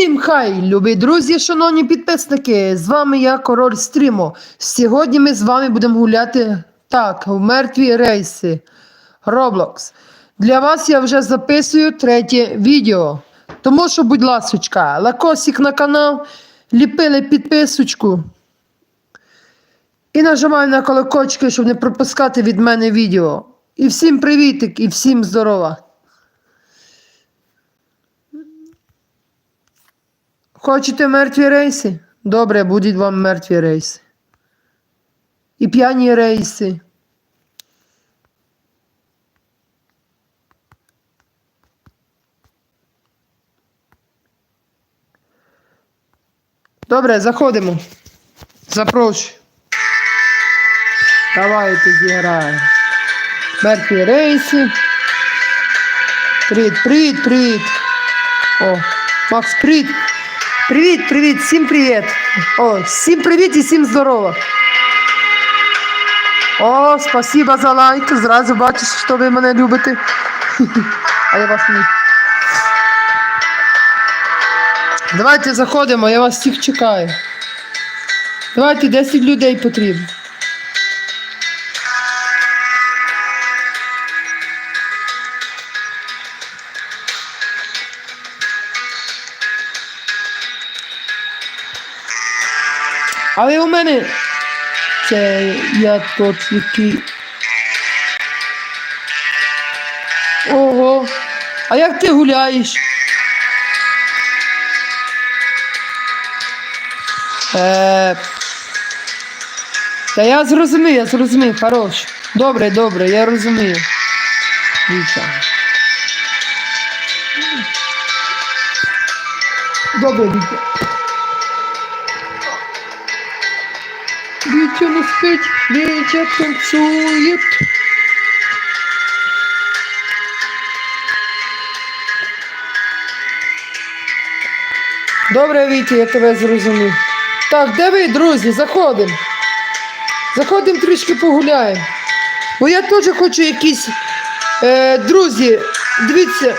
Всім хай, любі друзі, шановні підписники! З вами я, король стріму. Сьогодні ми з вами будемо гуляти так, в мертві рейси. Roblox. Для вас я вже записую третє відео. Тому що, будь ласочка, лакосик на канал, ліпили підписочку. І нажимаю на колокольчики, щоб не пропускати від мене відео. І всім привітик, і всім здорова! Хочете мертві рейси? Добре, будуть вам мертві рейси. І п'яні рейси. Добре, заходимо. Запрошую. Давайте зіграємо. Мертві рейси. Привіт, привіт, привіт. О, Макс, привіт. Привіт, привіт, всім привіт. О, всім привіт і всім здорово. О, спасибо за лайк. Зразу бачиш, що ви мене любите. А я вас не. Давайте заходимо, я вас всіх чекаю. Давайте 10 людей потрібно. Але у мене це я тот, який. Ого. А як ти гуляєш? Е... Та я зрозумів, я зрозумів, хорош. Добре, добре, я розумію. Вітя. Добре, Вітя. Не спить, Вітя танцює. Добре, Вітя, я тебе зрозумів. Так, де ви, друзі, заходимо. Заходимо трішки погуляємо. Бо я теж хочу якісь. Е, друзі, дивіться,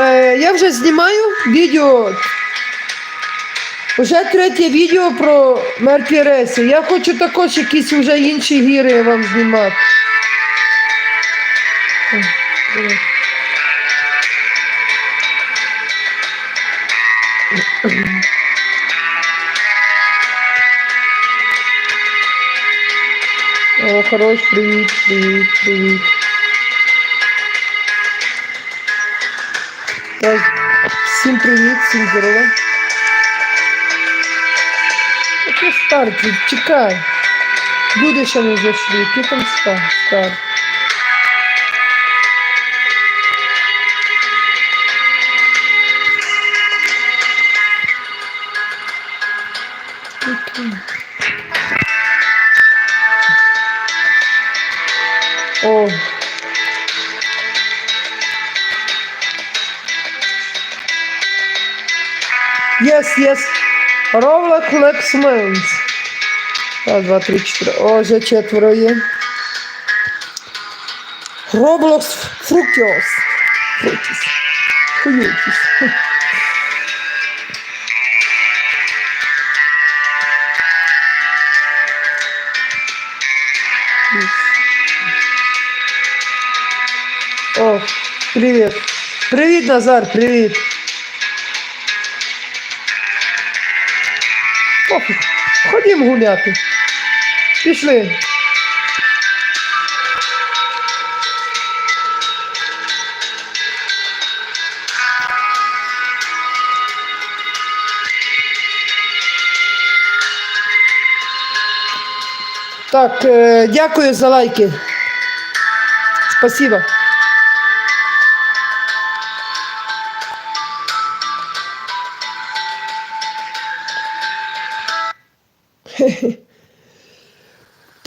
е, я вже знімаю відео. Вже третє відео про мертві рейси. Я хочу також якісь вже інші гіри вам знімати. О, хорош, привіт, привіт, привіт. Всім привіт, всім здорово. Який старт, чекай. Люди ще не зайшли, який там старт? О. Yes, yes. Ровлок Лексменс. Раз, два, три, чотири. О, вже четверо є. Роблокс Фруктіос. Фруктіс. Хуютіс. О, привіт. Привіт, Назар, привіт. Ходім гуляти. Пішли. Так, е, дякую за лайки. Спасибо.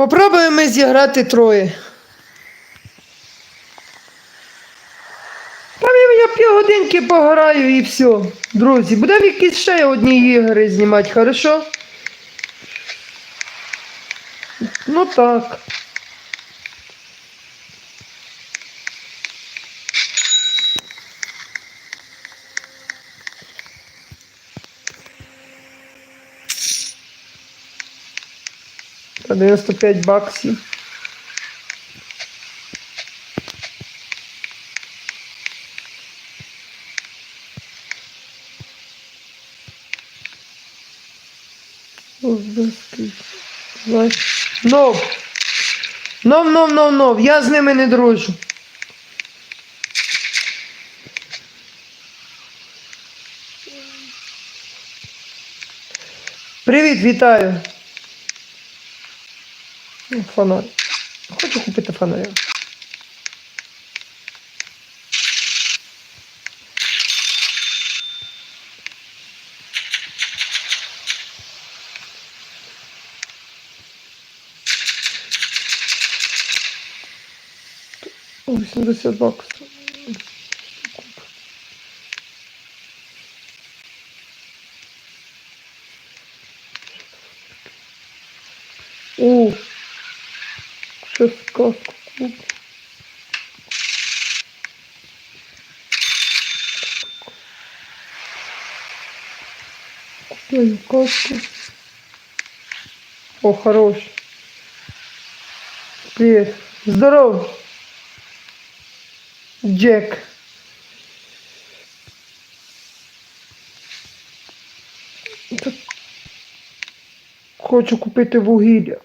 Попробуємо зіграти троє. Там я півгодинки пограю і все. Друзі, будемо якісь ще одні ігри знімати, хорошо? Ну так. Та 95 баксів. Нов. Нов, нов, нов, нов. Я з ними не дружу. Привіт, вітаю. Ну, Фонарь. Хочу купити фонаря. 80 баксів. Сейчас сказку куплю. Купляю. О, хорош. Привет. Здорово. Джек. Хочу купити вугілля.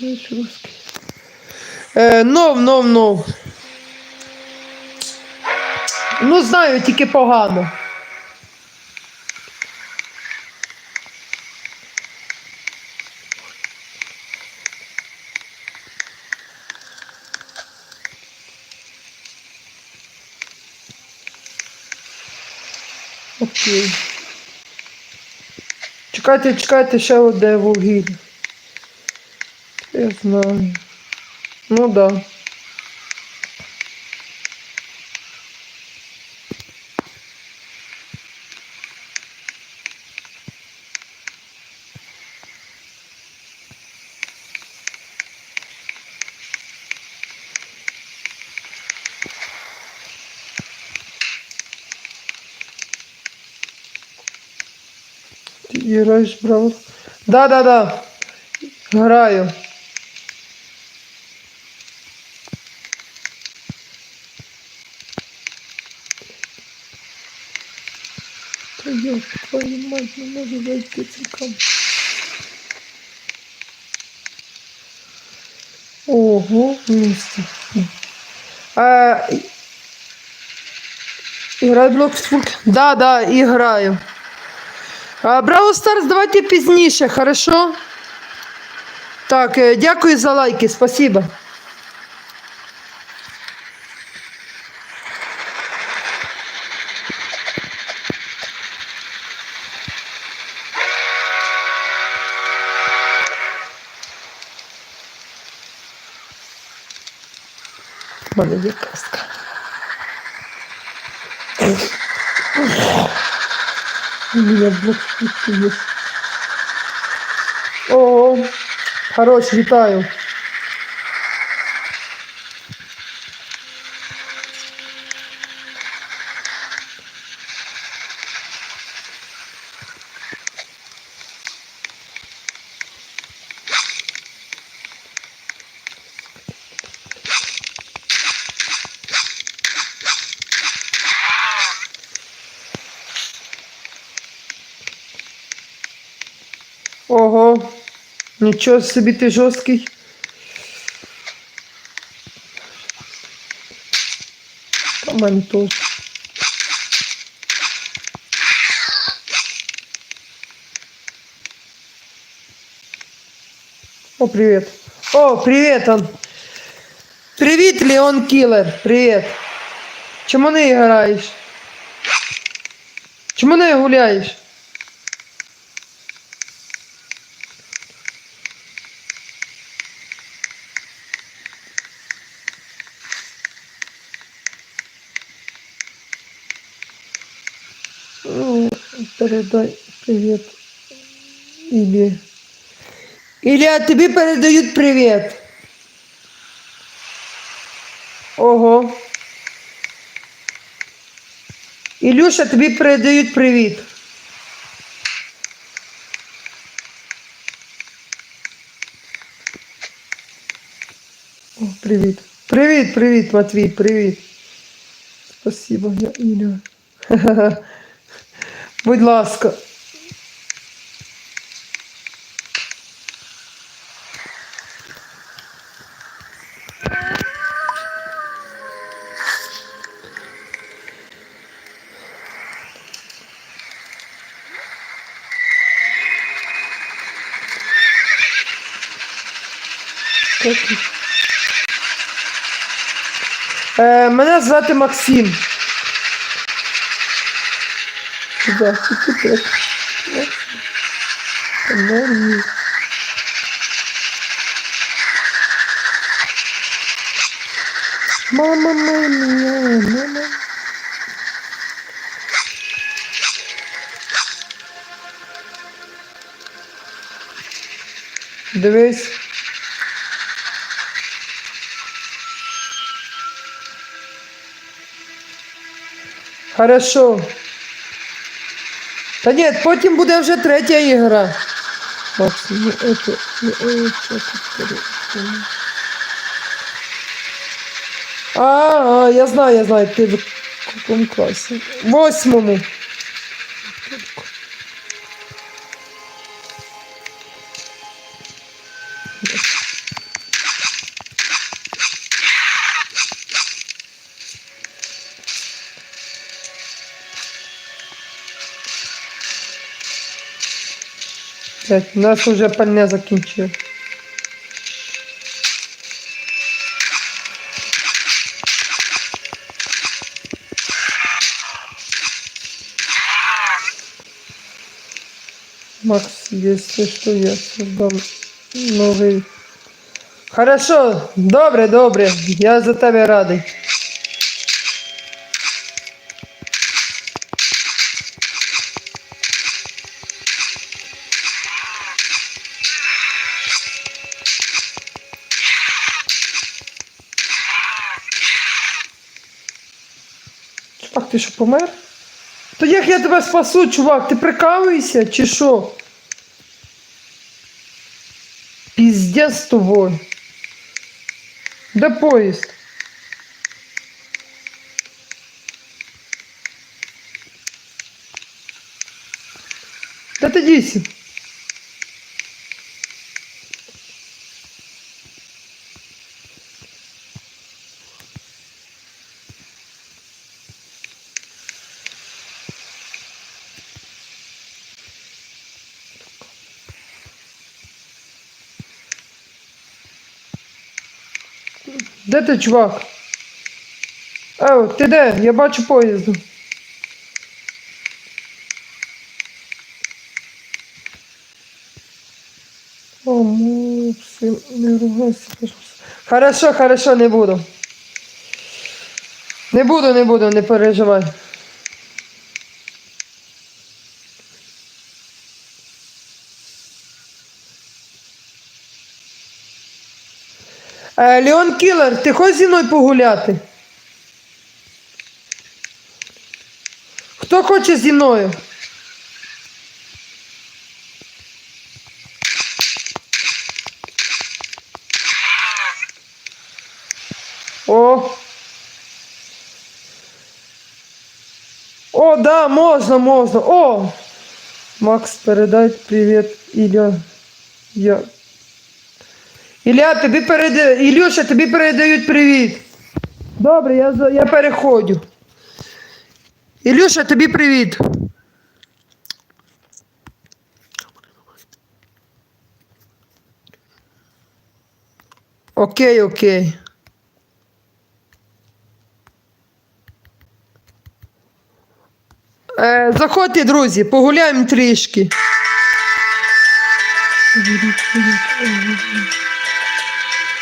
Русский. Е, нов, нов, нов. Ну, знаю, тільки погано. Окей. Чекайте, чекайте, ще одне вугілля. Я знаю. Ну да. Ти граєш в Бравл? Да, да, я твою мать, не можу зайти цікаво. Ого, місце. А, Играю Блоксфурк? Да, да, играю. А, Браво Старс, давайте пізніше, хорошо? Так, е, дякую за лайки, спасибо. Мене є каска. У меня блоксфурк є. О, хорош, вітаю. Ого, нічого собі ти жорсткий. Та в. О, привет. О, привет, он. Привіт, Леон Кілер. Привіт. Чому не граєш? Чому не гуляєш? Передай привіт. Ілі. Ілля, тобі передають привіт. Ого. Ілюша, тобі передають привіт. О, привіт. Привіт, привіт, Матвій, привіт. Спасибо, я Іля. Будь ласка. Е, мене звати Максим. Да, це так. Енергії. Мама моя, мама. Дивись. Хорошо. Та ні, потім буде вже третя ігра. Макс, ну это, ну это, это, А, а, я знаю, я знаю, ти в якому класі? Восьмому. Блядь, у нас вже пальне закінчили. Макс, если что, я создам новий. Хорошо, добре, добре. Я за тебе радий. Ти що помер? То як я тебе спасу, чувак? Ти прикалуєшся чи що? Піздець з тобою. Де поїзд? Та ти дійся? Де ти, чувак? Еу, ти де? Я бачу поїзду. О, мупси, не ругайся. Хорошо, хорошо, не буду. Не буду, не буду, не переживай. Леон Кілер, ти хочеш зі мною погуляти? Хто хоче зі мною? О. О, да, можна, можна. О! Макс, передай привіт, Ілля. Я. Ілля, тобі переда... Ілюша, тобі передають привіт. Добре, я, я переходжу. Ілюша, тобі привіт. Окей, окей. Е, заходьте, друзі, погуляємо трішки.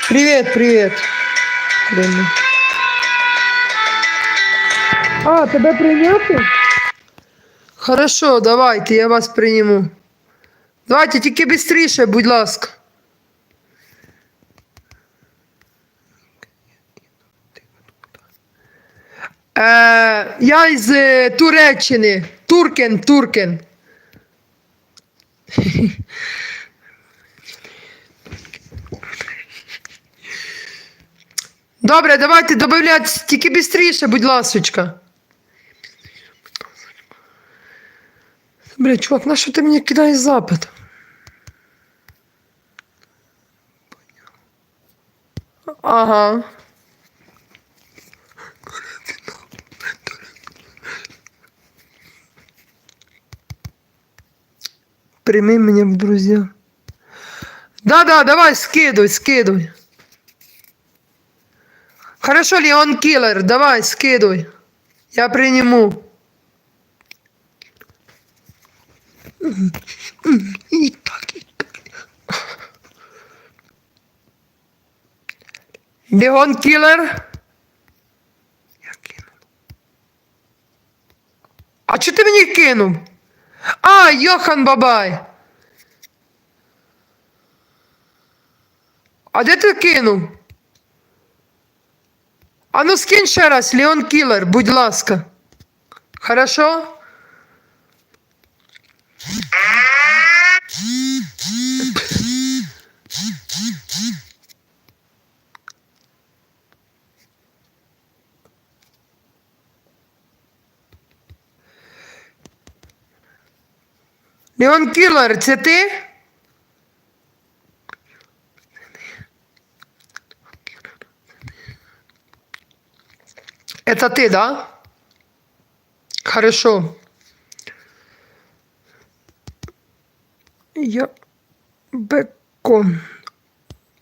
Привіт, привіт. Кремль. А, тебе прийняти? Хорошо, давайте, я вас прийму. Давайте тільки швидше, будь ласка. Е, я із е, Туреччини. Туркен, Туркен. Добре, давайте додавайте тільки швидше, будь ласочка. Бля, чувак, на що ти мені кидаєш запит? Ага. Прими меня в друзья. Да-да, давай, скидывай, скидывай. Хорошо, Леон Киллер, давай, скидывай. Я приниму. И. Леон Киллер. Я кинув. А чого ти мені кинув? А, Йохан Бабай. А де ти кинув? А ну скинь ще раз, Леон Кілер, будь ласка. Хорошо? Леон Кілер, це ти? Это ты, да? Хорошо. Я бекон.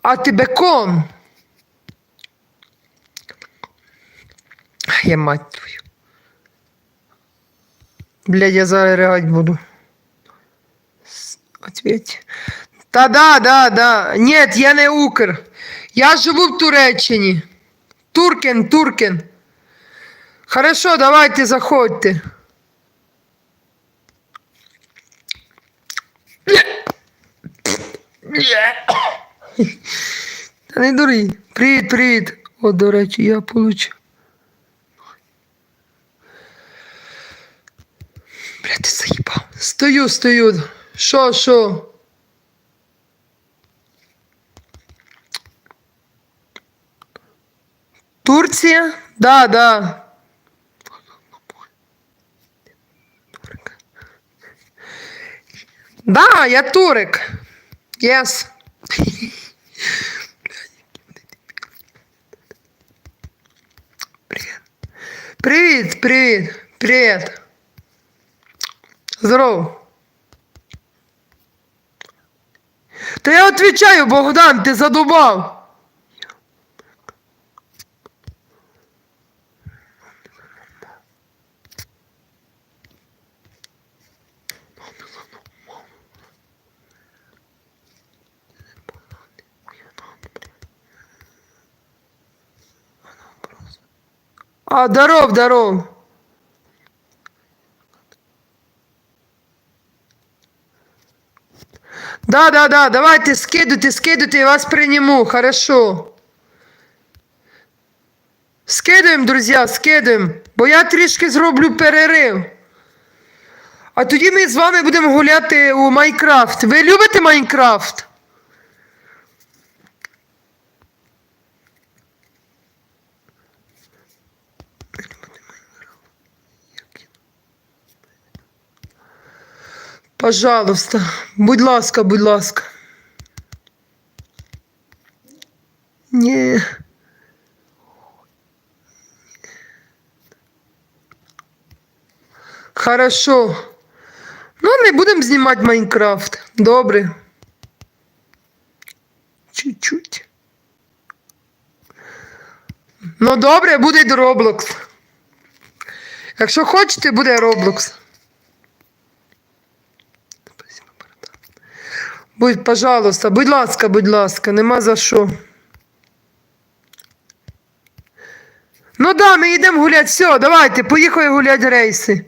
А ти бекон? Я мать твою. Блядь, я зараз буду. Ответь. Та да, да, да. Нет, я не Укр. Я живу в Туреччині. Туркен, Туркен. Хорошо, давайте заходьте. Та не дурій. Привіт, привіт. О, до речі, я получив. Бля, ти заїбав. Стою, стою. Що, що? Турція? Да, да. Да, я турик. Yes. Привет. Привет, привет. Здорово. Та я отвечаю, Богдан, ти задубав. А, здоров, здоров. Да, да, да, давайте скидуйте, скидуйте, я вас прийму, хорошо. Скидуємо, друзі, скидуємо, бо я трішки зроблю перерив. А тоді ми з вами будемо гуляти у Майнкрафт. Ви любите Майнкрафт? Пожалуйста, будь ласка, будь ласка. Ні. Хорошо. Ну, не будемо знімати Майнкрафт. Добре. Чуть-чуть. Ну, добре, буде Roblox. Якщо хочете, буде Roblox. Будь, пожалуйста, будь ласка, будь ласка, нема за що. Ну да, ми йдемо гуляти. Все, давайте, поїхали гуляти рейси.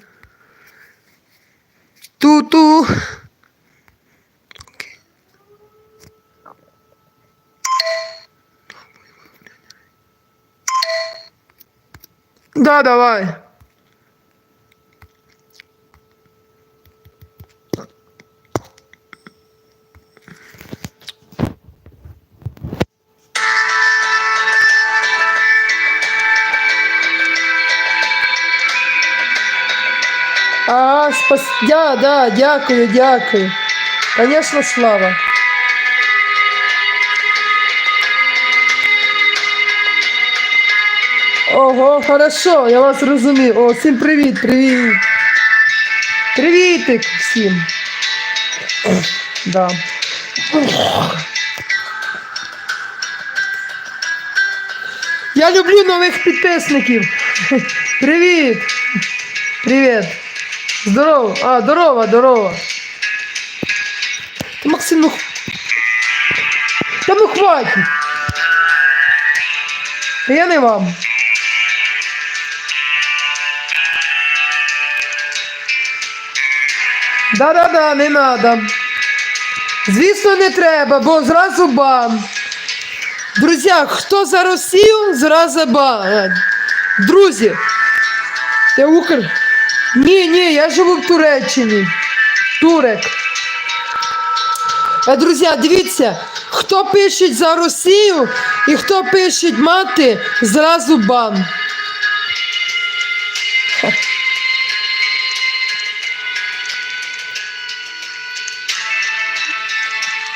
Ту-ту. Да, давай. Спас... Да, да, дякую, дякую. Конечно, слава. Ого, хорошо, я вас розумію. О, всім привіт, привіт. Привітик всім. Да. Я люблю нових підписників. Привіт. Привіт. Здорово. А, здорово, здорово. Та Максим, ну... Та ну хватить. Та я не вам. Да-да-да, не надо. Звісно, не треба, бо зразу бан. Друзі, хто за Росію, зразу бан. Друзі, ти Укр. Ні, ні, я живу в Туреччині. Турек. А, друзі, дивіться, хто пише за Росію і хто пише мати, зразу бан.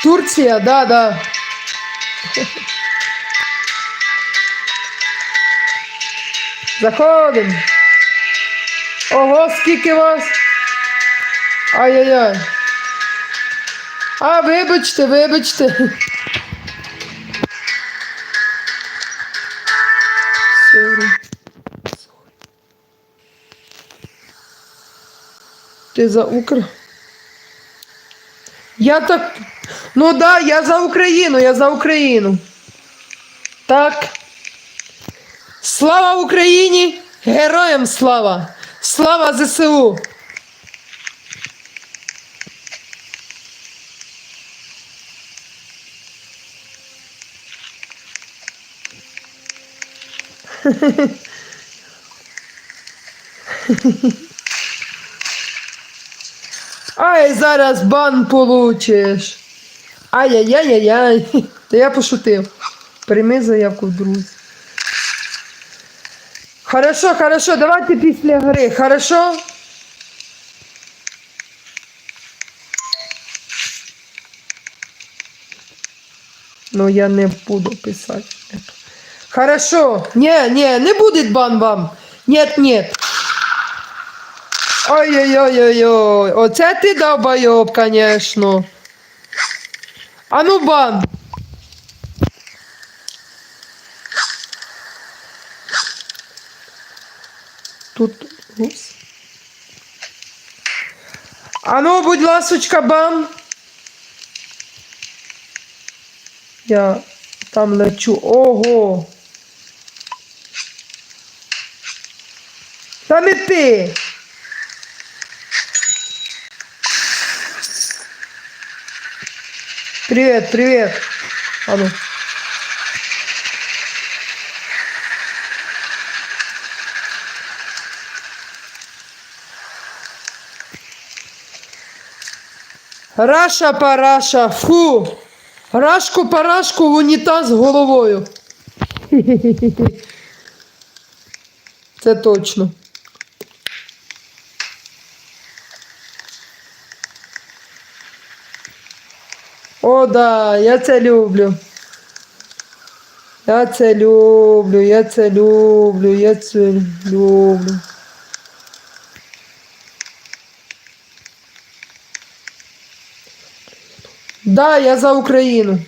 Турція, да, да. Заходимо. Ого, скільки вас. Ай-яй-яй. А, вибачте, вибачте. Сорі. Ти за Укр? Я так. Ну да, я за Україну, я за Україну. Так. Слава Україні! Героям слава! Слава ЗСУ! Ай, зараз бан получиш. Ай-яй-яй-яй-яй. Та я пошутив. Прийми заявку, друзі. Хорошо, хорошо, давайте після гри, хорошо? Ну, я не буду писати. Хорошо. Не, не, не будет бан вам. Нет, нет. Ой-ой-ой-ой-ой. Оце ти долбойоб, конечно. А ну бан. Тут упс. А ну, будь ласочка, бан. Я там лечу. Ого. Та не ти. Привет, привет. А Раша параша, фу. Рашку парашку в унітаз головою. Це точно. О, да, я це люблю. Я це люблю, я це люблю, я це люблю. Да, я за Україну.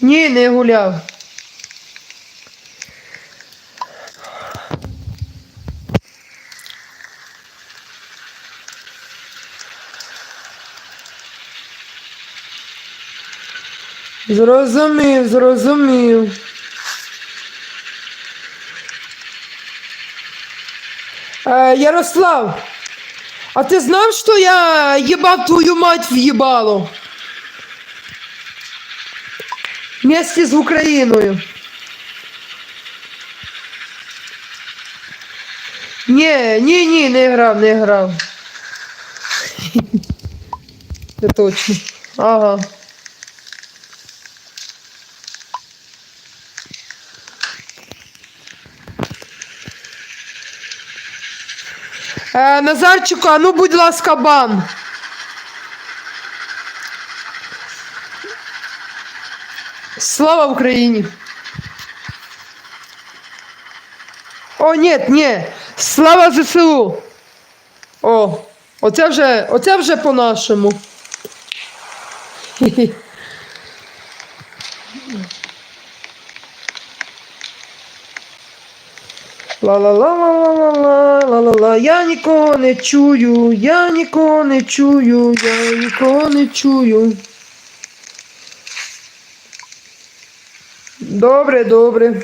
Ні, не гуляв. Зрозумів, зрозумів. Е, Ярослав, а ти знав, що я їбав твою мать в їбало? Вместе з Україною. Ні, ні, ні, не грав, не грав. Це точно. Ага. Е, Назарчику, а ну будь ласка, бан. Слава Україні! О, ні, ні. Слава ЗСУ. О, оце вже, оце вже по-нашому. Ла-ла-ла-ла-ла-ла-ла-ла-ла. Я нікого не чую, я нікого не чую, я нікого не чую. Добре, добре.